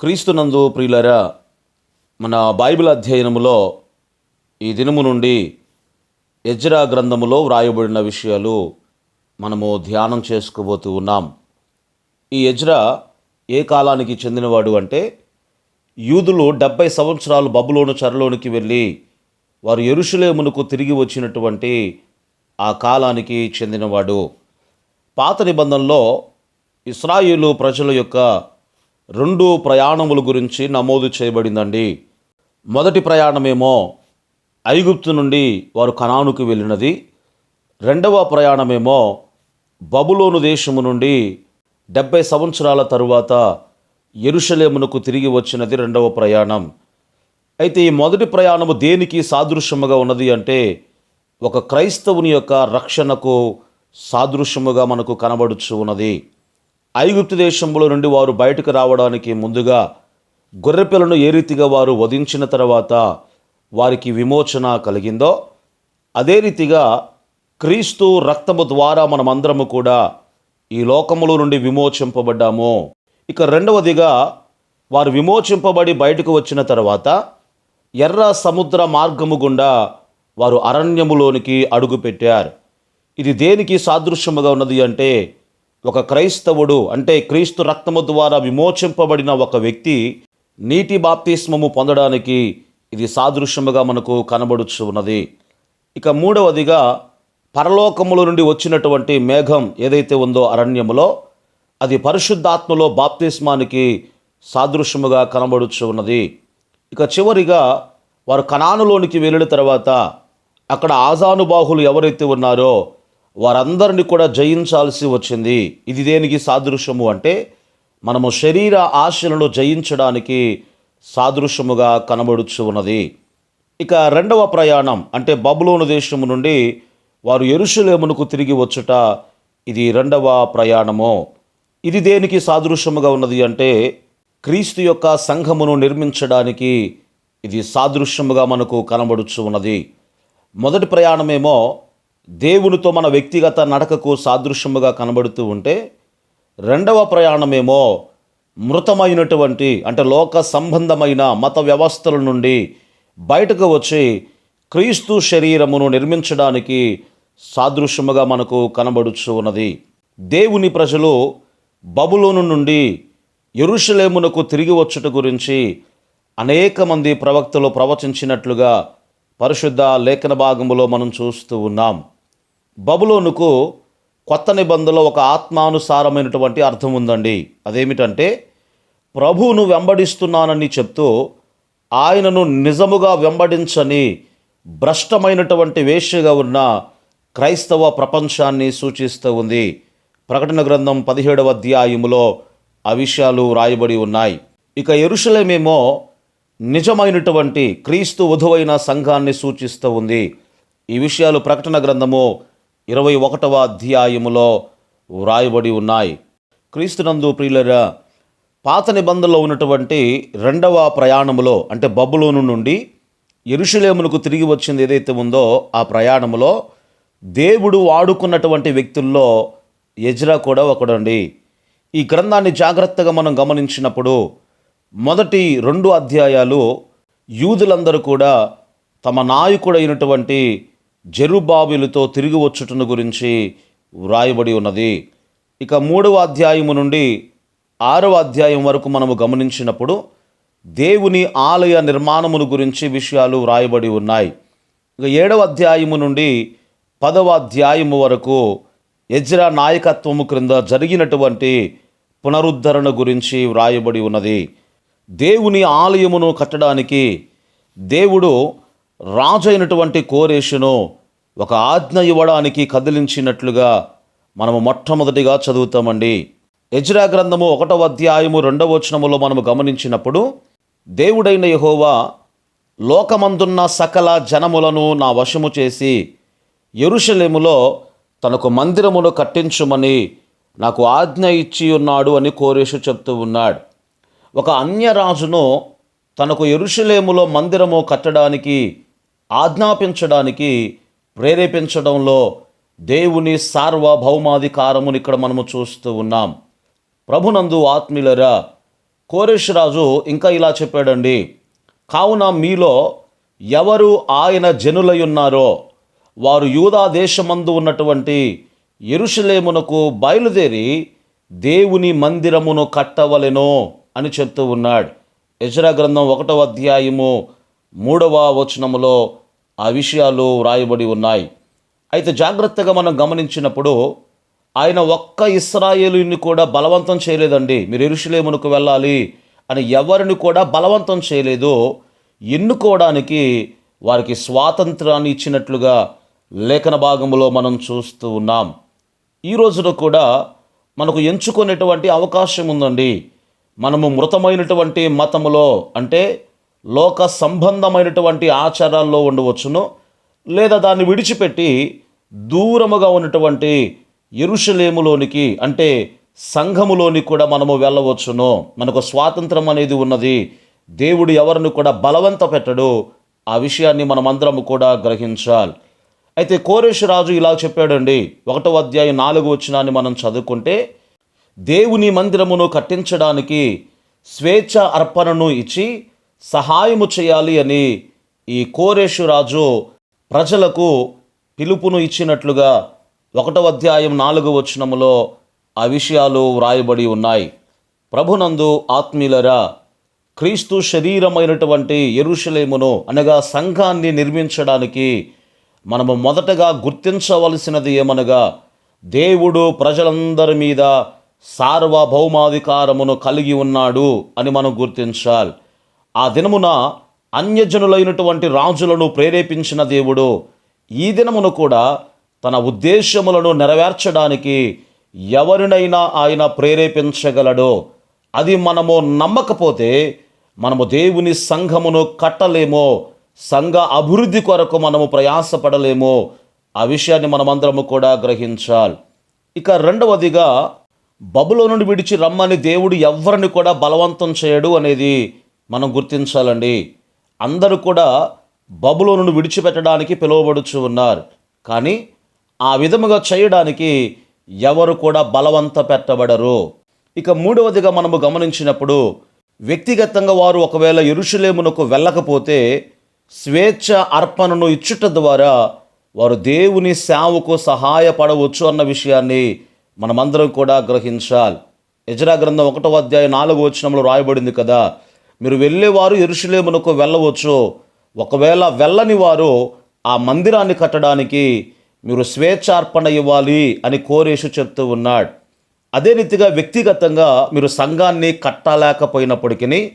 క్రీస్తునందు ప్రియులరా మన బైబిల్ అధ్యయనములో ఈ దినము నుండి ఎజ్రా గ్రంథములో వ్రాయబడిన విషయాలు మనము ధ్యానం చేసుకోబోతూ ఉన్నాం. ఈ ఎజ్రా ఏ కాలానికి చెందినవాడు అంటే యూదులు డెబ్బై సంవత్సరాలు బబులోను చరలోనికి వెళ్ళి వారు ఎరుషులేమునకు తిరిగి వచ్చినటువంటి ఆ కాలానికి చెందినవాడు. పాత నిబంధనలో ఇస్రాయిలు ప్రజల యొక్క రెండు ప్రయాణముల గురించి నమోదు చేయబడిందండి. మొదటి ప్రయాణమేమో ఐగుప్తు నుండి వారు కనానుకు వెళ్ళినది. రెండవ ప్రయాణమేమో బబులోను దేశము నుండి డెబ్బై సంవత్సరాల తరువాత ఎరుషలేమునకు తిరిగి వచ్చినది రెండవ ప్రయాణం. అయితే ఈ మొదటి ప్రయాణము దేనికి సాదృశ్యముగా ఉన్నది అంటే ఒక క్రైస్తవుని యొక్క రక్షణకు సాదృశ్యముగా మనకు కనబడుచు ఉన్నది. ఐగుప్తు దేశంలో నుండి వారు బయటకు రావడానికి ముందుగా గొర్రెపిల్లను ఏ రీతిగా వారు వధించిన తర్వాత వారికి విమోచన కలిగిందో అదే రీతిగా క్రీస్తు రక్తము ద్వారా మనమందరము కూడా ఈ లోకములో నుండి విమోచింపబడ్డాము. ఇక రెండవదిగా వారు విమోచింపబడి బయటకు వచ్చిన తర్వాత ఎర్ర సముద్ర మార్గము గుండా వారు అరణ్యములోనికి అడుగుపెట్టారు. ఇది దేనికి సాదృశ్యముగా ఉన్నది అంటే ఒక క్రైస్తవుడు అంటే క్రీస్తు రక్తము ద్వారా విమోచింపబడిన ఒక వ్యక్తి నీటి బాప్తిస్మము పొందడానికి ఇది సాదృశ్యముగా మనకు కనబడుచు ఉన్నది. ఇక మూడవదిగా పరలోకముల నుండి వచ్చినటువంటి మేఘం ఏదైతే ఉందో అరణ్యములో అది పరిశుద్ధాత్మలో బాప్తిస్మానికి సాదృశ్యముగా కనబడుచు ఉన్నది. ఇక చివరిగా వారు కణానులోనికి వెళ్ళిన తర్వాత అక్కడ ఆజానుబాహులు ఎవరైతే ఉన్నారో వారందరిని కూడా జయించాల్సి వచ్చింది. ఇది దేనికి సాదృశ్యము అంటే మనము శరీర ఆశలను జయించడానికి సాదృశ్యముగా కనబడుచు ఉన్నది. ఇక రెండవ ప్రయాణం అంటే బబులోను దేశము నుండి వారు ఎరుషులేమునకు తిరిగి వచ్చుట ఇది రెండవ ప్రయాణము. ఇది దేనికి సాదృశ్యముగా ఉన్నది అంటే క్రీస్తు యొక్క సంఘమును నిర్మించడానికి ఇది సాదృశ్యముగా మనకు కనబడుచు ఉన్నది. మొదటి ప్రయాణమేమో దేవునితో మన వ్యక్తిగత నడకకు సాదృశ్యముగా కనబడుతూ ఉంటే రెండవ ప్రయాణమేమో మృతమైనటువంటి అంటే లోక సంబంధమైన మత వ్యవస్థల నుండి బయటకు వచ్చి క్రీస్తు శరీరమును నిర్మించడానికి సాదృశ్యముగా మనకు కనబడుచు ఉన్నది. దేవుని ప్రజలు బబులోను నుండి ఎరుషలేమునకు తిరిగి వచ్చుట గురించి అనేక మంది ప్రవక్తలు ప్రవచించినట్లుగా పరిశుద్ధ లేఖన భాగంలో మనం చూస్తూ ఉన్నాం. బబులోనుకు కొత్త నిబంధనలో ఒక ఆత్మానుసారమైనటువంటి అర్థం ఉందండి. అదేమిటంటే ప్రభువును వెంబడిస్తున్నానని చెప్తూ ఆయనను నిజముగా వెంబడించని భ్రష్టమైనటువంటి వేష్యగా ఉన్న క్రైస్తవ ప్రపంచాన్ని సూచిస్తూ ఉంది. ప్రకటన గ్రంథం పదిహేడవ అధ్యాయములో ఆ విషయాలు రాయబడి ఉన్నాయి. ఇక ఎరుషలేమేమో నిజమైనటువంటి క్రీస్తు వధువైన సంఘాన్ని సూచిస్తూ ఉంది. ఈ విషయాలు ప్రకటన గ్రంథము ఇరవై ఒకటవ అధ్యాయములో వ్రాయబడి ఉన్నాయి. క్రీస్తునందు ప్రియులరా పాత నిబంధనలో ఉన్నటువంటి రెండవ ప్రయాణములో అంటే బబులోను నుండి ఎరుషులేమునకు తిరిగి వచ్చింది ఏదైతే ఉందో ఆ ప్రయాణములో దేవుడు వాడుకున్నటువంటి వ్యక్తుల్లో ఎజ్రా కూడా ఒకడండి. ఈ గ్రంథాన్ని జాగ్రత్తగా మనం గమనించినప్పుడు మొదటి రెండు అధ్యాయాలు యూదులందరూ కూడా తమ నాయకుడైనటువంటి జెరుబాబులతో తిరిగి వచ్చుటను గురించి వ్రాయబడి ఉన్నది. ఇక మూడవ అధ్యాయము నుండి ఆరవ అధ్యాయం వరకు మనము గమనించినప్పుడు దేవుని ఆలయ నిర్మాణమును గురించి విషయాలు వ్రాయబడి ఉన్నాయి. ఇక ఏడవ అధ్యాయము నుండి పదవ అధ్యాయము వరకు ఎజ్రా నాయకత్వము క్రింద జరిగినటువంటి పునరుద్ధరణ గురించి వ్రాయబడి ఉన్నది. దేవుని ఆలయమును కట్టడానికి దేవుడు రాజైనటువంటి కోరేషును ఒక ఆజ్ఞ ఇవ్వడానికి కదిలించినట్లుగా మనము మొట్టమొదటిగా చదువుతామండి. ఎజ్రా గ్రంథము ఒకటవ అధ్యాయము రెండవ వచనములో మనము గమనించినప్పుడు దేవుడైన యహోవా లోకమందున్న సకల జనములను నా వశము చేసి ఎరుషలేములో తనకు మందిరమును కట్టించుమని నాకు ఆజ్ఞ ఇచ్చి ఉన్నాడు అని కోరేషు చెప్తూ ఉన్నాడు. ఒక అన్యరాజును తనకు ఎరుషలేములో మందిరము కట్టడానికి ఆజ్ఞాపించడానికి ప్రేరేపించడంలో దేవుని సార్వభౌమాధికారమును ఇక్కడ మనము చూస్తూ ఉన్నాం. ప్రభునందు ఆత్మీయులరా కోరేష్ రాజు ఇంకా ఇలా చెప్పాడండి కావున మీలో ఎవరు ఆయన జనులై ఉన్నారో వారు యూదా దేశమందు ఉన్నటువంటి ఎరుషలేమునకు బయలుదేరి దేవుని మందిరమును కట్టవలెనో అని చెప్తూ ఉన్నాడు. యజరా గ్రంథం ఒకటవ అధ్యాయము మూడవ వచనములో ఆ విషయాలు వ్రాయబడి ఉన్నాయి. అయితే జాగ్రత్తగా మనం గమనించినప్పుడు ఆయన ఒక్క ఇస్రాయేలుని కూడా బలవంతం చేయలేదండి. మీరు ఎరుషులేమునకు వెళ్ళాలి అని ఎవరిని కూడా బలవంతం చేయలేదు. ఎన్నుకోవడానికి వారికి స్వాతంత్రాన్ని ఇచ్చినట్లుగా లేఖన భాగంలో మనం చూస్తూ ఉన్నాం. ఈ రోజున కూడా మనకు ఎంచుకునేటువంటి అవకాశం ఉందండి. మనము మృతమైనటువంటి మతములో అంటే లోక సంబంధమైనటువంటి ఆచారాల్లో ఉండవచ్చును లేదా దాన్ని విడిచిపెట్టి దూరముగా ఉన్నటువంటి ఎరుషలేములోనికి అంటే సంఘములోని కూడా మనము వెళ్ళవచ్చును. మనకు స్వాతంత్రం అనేది ఉన్నది. దేవుడు ఎవరిని కూడా బలవంత పెట్టడు. ఆ విషయాన్ని మనమందరం కూడా గ్రహించాలి. అయితే కోరేష్ రాజు ఇలా చెప్పాడండి. ఒకటో అధ్యాయం నాలుగు వచ్చినాన్ని మనం చదువుకుంటే దేవుని మందిరమును కట్టించడానికి స్వేచ్ఛ అర్పణను ఇచ్చి సహాయము చేయాలి అని ఈ కోరేషు రాజు ప్రజలకు పిలుపును ఇచ్చినట్లుగా ఒకటవ అధ్యాయం నాలుగు వచనములో ఆ విషయాలు వ్రాయబడి ఉన్నాయి. ప్రభునందు ఆత్మీయులరా క్రీస్తు శరీరమైనటువంటి ఎరుషలేమును అనగా సంఘాన్ని నిర్మించడానికి మనము మొదటగా గుర్తించవలసినది ఏమనగా దేవుడు ప్రజలందరి మీద సార్వభౌమాధికారమును కలిగి ఉన్నాడు అని మనం గుర్తించాలి. ఆ దినమున అన్యజనులైనటువంటి రాజులను ప్రేరేపించిన దేవుడు ఈ దినమును కూడా తన ఉద్దేశములను నెరవేర్చడానికి ఎవరినైనా ఆయన ప్రేరేపించగలడో. అది మనము నమ్మకపోతే మనము దేవుని సంఘమును కట్టలేమో సంఘ అభివృద్ధి కొరకు మనము ప్రయాసపడలేమో ఆ విషయాన్ని మనమందరము కూడా గ్రహించాలి. ఇక రెండవదిగా బబులో నుండి విడిచి రమ్మని దేవుడు ఎవరిని కూడా బలవంతం చేయడు అనేది మనం గుర్తించాలండి. అందరూ కూడా బబులోను విడిచిపెట్టడానికి పిలువబడుచు ఉన్నారు. కానీ ఆ విధముగా చేయడానికి ఎవరు కూడా బలవంత పెట్టబడరు. ఇక మూడవదిగా మనము గమనించినప్పుడు వ్యక్తిగతంగా వారు ఒకవేళ ఎరుషులేమునకు వెళ్ళకపోతే స్వేచ్ఛ అర్పణను ఇచ్చుట ద్వారా వారు దేవుని సేవకు సహాయపడవచ్చు అన్న విషయాన్ని మనమందరం కూడా గ్రహించాలి. యజరా గ్రంథం ఒకటో అధ్యాయం నాలుగో వచనంలో రాయబడింది కదా. మీరు వెళ్ళేవారు ఎరుషులేమునకు వెళ్ళవచ్చు ఒకవేళ వెళ్ళని వారు ఆ మందిరాన్ని కట్టడానికి మీరు స్వేచ్ఛార్పణ ఇవ్వాలి అని కోరేషు చెప్తూ ఉన్నాడు. అదే రీతిగా వ్యక్తిగతంగా మీరు సంఘాన్ని కట్టలేకపోయినప్పటికీ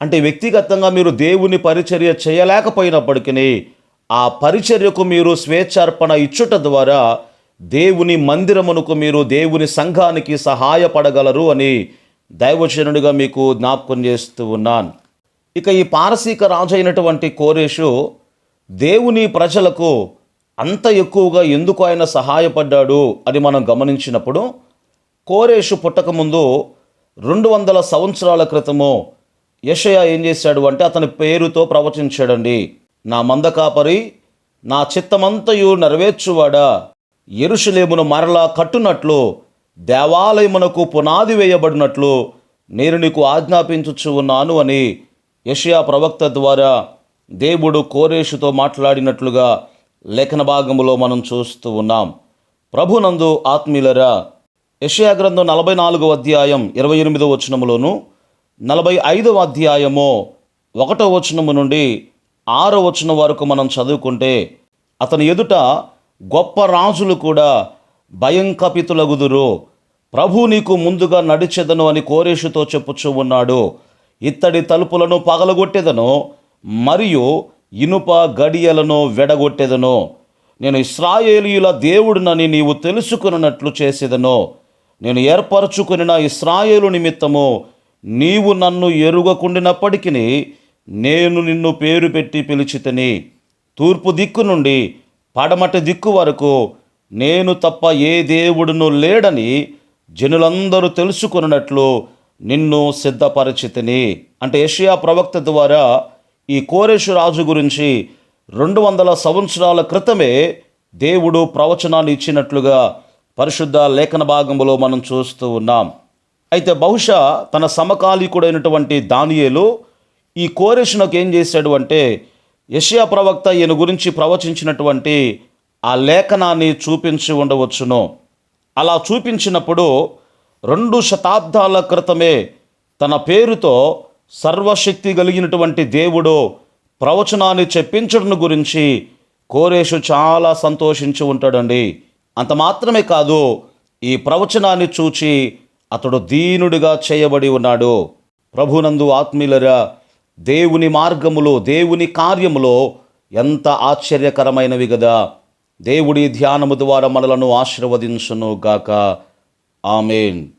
అంటే వ్యక్తిగతంగా మీరు దేవుని పరిచర్య చేయలేకపోయినప్పటికీ ఆ పరిచర్యకు మీరు స్వేచ్ఛార్పణ ఇచ్చుట ద్వారా దేవుని మందిరమునకు మీరు దేవుని సంఘానికి సహాయపడగలరు అని దైవచనుడిగా మీకు జ్ఞాపకం చేస్తూ ఉన్నాను. ఇక ఈ పారసీక రాజు అయినటువంటి కోరేషు దేవుని ప్రజలకు అంత ఎక్కువగా ఎందుకు ఆయన సహాయపడ్డాడు అని మనం గమనించినప్పుడు కోరేషు పుట్టకముందు రెండు వందల సంవత్సరాల క్రితము యషయ ఏం చేశాడు అంటే అతని పేరుతో ప్రవచించాడండి. నా మందకాపరి నా చిత్తమంతయు నెరవేర్చువాడా? ఎరుషులేమును మరలా కట్టునట్లు దేవాలయమునకు పునాది వేయబడినట్లు నేను నీకు ఆజ్ఞాపించుచు ఉన్నాను అని యషియా ప్రవక్త ద్వారా దేవుడు కోరేషుతో మాట్లాడినట్లుగా లేఖన భాగంలో మనం చూస్తూ ఉన్నాం. ప్రభునందు ఆత్మీయులరా యషయా గ్రంథం నలభై నాలుగో అధ్యాయం ఇరవై ఎనిమిదో వచనములోను నలభై ఐదవ అధ్యాయము ఒకటో వచనము నుండి ఆరో వచనం వరకు మనం చదువుకుంటే అతని ఎదుట గొప్ప రాజులు కూడా భయంకపితులగుదురు ప్రభు నీకు ముందుగా నడిచెదను అని కోరేషుతో చెప్పుచూ ఉన్నాడు. ఇత్తడి తలుపులను పగలగొట్టేదను మరియు ఇనుప గడియలను వెడగొట్టేదను. నేను ఇస్రాయేలీయుల దేవుడినని నీవు తెలుసుకున్నట్లు చేసేదను. నేను ఏర్పరచుకుని ఇస్రాయేలు నిమిత్తము నీవు నన్ను ఎరుగకుండినప్పటికీ నేను నిన్ను పేరు పెట్టి పిలిచితని. తూర్పు దిక్కు నుండి పడమటి దిక్కు వరకు నేను తప్ప ఏ దేవుడును లేడని జనులందరూ తెలుసుకున్నట్లు నిన్ను సిద్ధపరిచితిని. అంటే ఏషియా ప్రవక్త ద్వారా ఈ కోరేషు రాజు గురించి రెండు వందల సంవత్సరాల క్రితమే దేవుడు ప్రవచనాన్ని ఇచ్చినట్లుగా పరిశుద్ధ లేఖన భాగంలో మనం చూస్తూ ఉన్నాం. అయితే బహుశా తన సమకాలీకుడైనటువంటి దానియేలు ఈ కోరేషునకు ఏం చేశాడు అంటే యషియా ప్రవక్త ఈయన గురించి ప్రవచించినటువంటి ఆ లేఖనాన్ని చూపించి ఉండవచ్చును. అలా చూపించినప్పుడు రెండు శతాబ్దాల క్రితమే తన పేరుతో సర్వశక్తి కలిగినటువంటి దేవుడు ప్రవచనాన్ని చెప్పించడం గురించి కోరేషు చాలా సంతోషించి ఉంటాడండి. అంత మాత్రమే కాదు ఈ ప్రవచనాన్ని చూచి అతడు దీనుడిగా చేయబడి ఉన్నాడు. ప్రభునందు ఆత్మీయులరా దేవుని మార్గములో దేవుని కార్యములో ఎంత ఆశ్చర్యకరమైనవి కదా దేవుడి ధ్యానము ద్వారా మనలను ఆశీర్వదించును గాక. ఆమెన్.